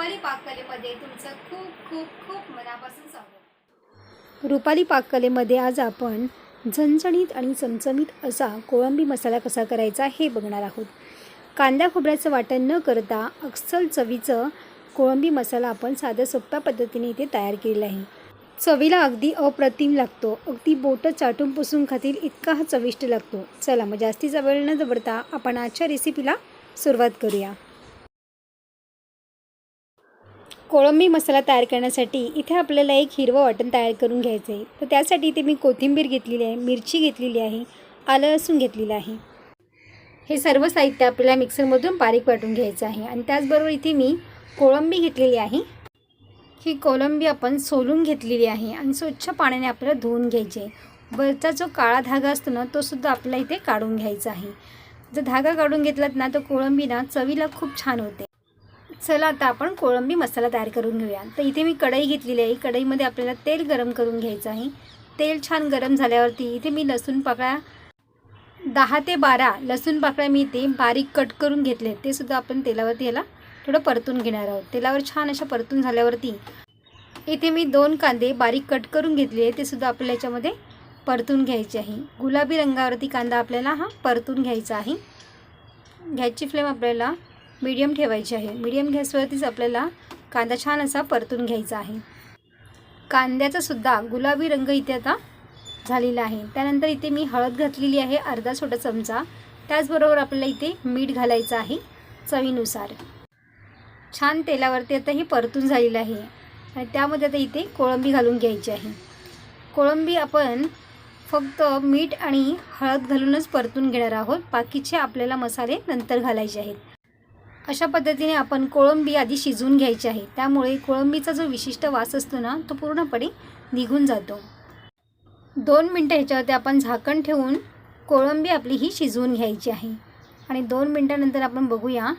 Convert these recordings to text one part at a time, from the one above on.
रुपाली पाककलेमध्ये तुमचं खूप खूप खूप मनापासून स्वागत. रुपाली पाककलेमध्ये आज आपण झणझणीत आणि चमचमीत असा कोळंबी मसाला कसा करायचा हे बघणार आहोत. कांदा खोबऱ्याचं वाटण न करता अस्सल चवीचं कोळंबी मसाला आपण साध्या सोप्या पद्धतीने इथे तयार केलेला आहे. चवीला अगदी अप्रतिम लागतो. अगदी बोटं चाटून पुसून खातील इतका हा चविष्ट लागतो. चला मग जास्तीचा वेळ न दबडता आपण आजच्या रेसिपीला सुरुवात करूया. कोळंबी मसाला तयार करण्यासाठी इथे आपल्याला एक हिरवं वाटण तयार करून घ्यायचं आहे. तर त्यासाठी इथे मी कोथिंबीर घेतलेली आहे मिरची घेतलेली आहे आलं लसूण घेतलेलं आहे. हे सर्व साहित्य आपल्याला मिक्सरमधून बारीक वाटून घ्यायचं आहे. आणि त्याचबरोबर इथे मी कोळंबी घेतलेली आहे. ही कोळंबी आपण सोलून घेतलेली आहे आणि स्वच्छ पाण्याने आपल्याला धुवून घ्यायची आहे. वरचा जो काळा धागा असतो ना तो सुद्धा आपल्याला इथे काढून घ्यायचा आहे. जर धागा काढून घेतलात ना तर कोळंबी ना चवीला खूप छान होते. चला आता आपण कोळंबी मसाला तयार करून घेऊया. तर इथे मी कढई घेतलेली आहे. कढईमध्ये आपल्याला तेल गरम करून घ्यायचं आहे. तेल छान गरम झाल्यावरती इथे मी लसूण पाकळ्या दहा ते बारा लसूण पाकळ्या मी इथे बारीक कट करून घेतले. ते सुद्धा आपण तेलावरती याला थोडं परतून घेणार आहोत. तेलावर छान अशा परतून झाल्यावरती इथे मी दोन कांदे बारीक कट करून घेतले ते सुद्धा आपल्याला याच्यामध्ये परतून घ्यायचे आहे. गुलाबी रंगावरती कांदा आपल्याला हा परतून घ्यायचा आहे. गॅसची फ्लेम आपल्याला मीडियम ठेवायची आहे. मीडियम गॅसवरतीच आपल्याला कांदा छान असा परतून घ्यायचा आहे. कांद्याचासुद्धा गुलाबी रंग इथे आता झालेला आहे. त्यानंतर इथे मी हळद घातलेली आहे अर्धा छोटा चमचा. त्याचबरोबर आपल्याला इथे मीठ घालायचं आहे चवीनुसार. छान तेलावरती आता हे परतून झालेलं आहे. आणि त्यामध्ये आता इथे कोळंबी घालून घ्यायची आहे. कोळंबी आपण फक्त मीठ आणि हळद घालूनच परतून घेणार आहोत. बाकीचे आपल्याला मसाले नंतर घालायचे आहेत. अशा पद्धतीने आपण कोळंबी आधी शिजवून घ्यायची आहे. त्यामुळे कोळंबीचा जो विशिष्ट वास असतो ना तो पूर्णपणे निघून जातो. दोन मिनटं ह्याच्यावरती आपण झाकण ठेवून कोळंबी आपली ही शिजवून घ्यायची आहे. आणि दोन मिनटानंतर आपण बघूया.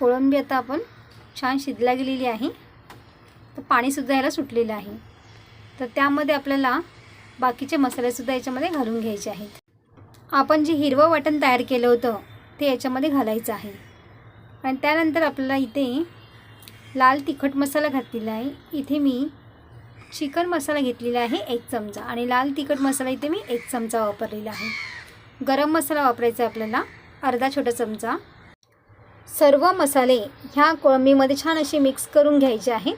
कोळंबी आता आपण छान शिजल्या गेलेली आहे. तर पाणीसुद्धा याला सुटलेलं आहे. तर त्यामध्ये आपल्याला बाकीचे मसालेसुद्धा याच्यामध्ये घालून घ्यायचे आहेत. आपण जे हिरवं वाटण तयार केलं होतं ते याच्यामध्ये घालायचं आहे. आणि त्यानंतर आपल्याला इथे लाल तिखट मसाला घातलेला आहे. इथे मी चिकन मसाला घेतलेला आहे एक चमचा आणि लाल तिखट मसाला इथे मी एक चमचा वापरलेला आहे. गरम मसाला वापरायचा आहे आपल्याला अर्धा छोटा चमचा. सर्व मसाले ह्या कोळंबीमध्ये छान असे मिक्स करून घ्यायचे आहेत.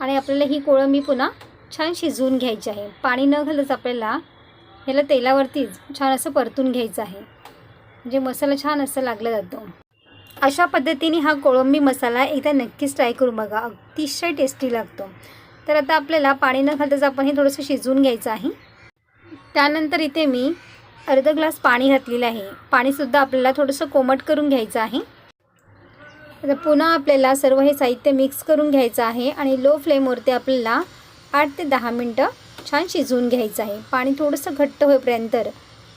आणि आपल्याला ही कोळंबी पुन्हा छान शिजवून घ्यायची आहे. पाणी न घालच आपल्याला ह्याला तेलावरतीच छान असं परतून घ्यायचं आहे. म्हणजे मसाला छान असं लागला जातो. अशा पद्धतीने हा कोळंबी मसाला एकदा नक्कीच ट्राय करून बघा. अतिशय टेस्टी लागतो. तर आता आपल्याला पाणी न घालताच आपण हे थोडंसं शिजवून घ्यायचं आहे. त्यानंतर इथे मी अर्धा ग्लास पाणी घातलेलं आहे. पाणीसुद्धा आपल्याला थोडंसं कोमट करून घ्यायचं आहे. आता पुन्हा आपल्याला सर्व हे साहित्य मिक्स करून घ्यायचं आहे आणि लो फ्लेमवरती आपल्याला आठ ते दहा मिनटं छान शिजवून घ्यायचं आहे. पाणी थोडंसं घट्ट होईपर्यंत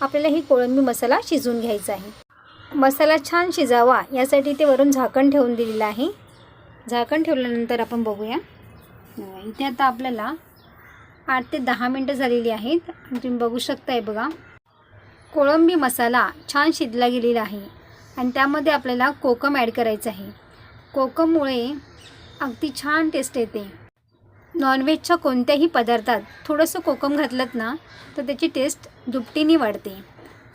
आपल्याला ही कोळंबी मसाला शिजवून घ्यायचा आहे. मसाला छान शिजावा यासाठी ते वरून झाकण ठेवून दिलेलं आहे. झाकण ठेवल्यानंतर आपण बघूया. इथे आता आपल्याला आठ ते दहा मिनटं झालेली आहेत. आणि तुम्ही बघू शकताय बघा. कोळंबी मसाला छान शिजला गेलेला आहे आणि त्यामध्ये आपल्याला कोकम ॲड करायचं आहे. कोकममुळे अगदी छान टेस्ट येते. नॉनव्हेजच्या कोणत्याही पदार्थात थोडंसं कोकम घातलं ना तर त्याची टेस्ट दुपटीने वाढते.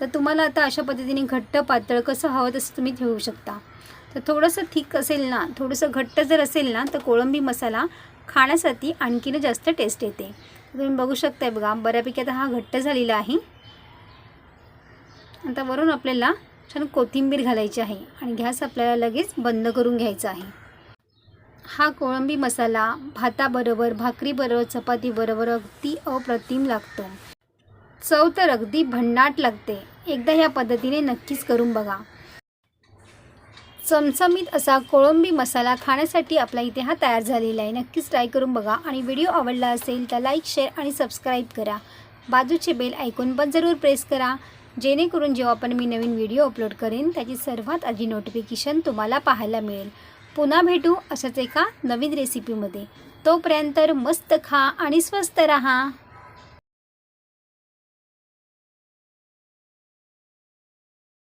तर तुम्हाला आता अशा पद्धतीने घट्ट पातळ कसं हवं तसं तुम्ही ठेवू शकता. तर थोडंसं थिक असेल ना थोडंसं घट्ट जर असेल ना तर कोळंबी मसाला खाण्यासाठी आणखीन जास्त टेस्ट येते. तुम्ही बघू शकताय बघा बऱ्यापैकी आता हा घट्ट झालेला आहे. आता वरून आपल्याला छान कोथिंबीर घालायची आहे आणि गॅस आपल्याला लगेच बंद करून घ्यायचा आहे. हा कोळंबी मसाला भाताबरोबर भाकरीबरोबर चपातीबरोबर अगदी अप्रतिम लागतो. चव तर अगदी भन्नाट लागते. एकदा ह्या पद्धतीने नक्कीच करून बघा. चमचमीत असा कोळंबी मसाला खाण्यासाठी आपला इथे हा तयार झालेला आहे. नक्कीच ट्राय करून बघा. आणि व्हिडिओ आवडला असेल तर लाईक शेअर आणि सबस्क्राईब करा. बाजूचे बेल ऐकून पण जरूर प्रेस करा. जेणेकरून जेव्हा पण मी नवीन व्हिडिओ अपलोड करेन त्याची सर्वात आधी नोटिफिकेशन तुम्हाला पाहायला मिळेल. पुन्हा भेटू अशाच एका नवीन रेसिपीमध्ये तोपर्यंत मस्त खा आणि स्वस्त रहा.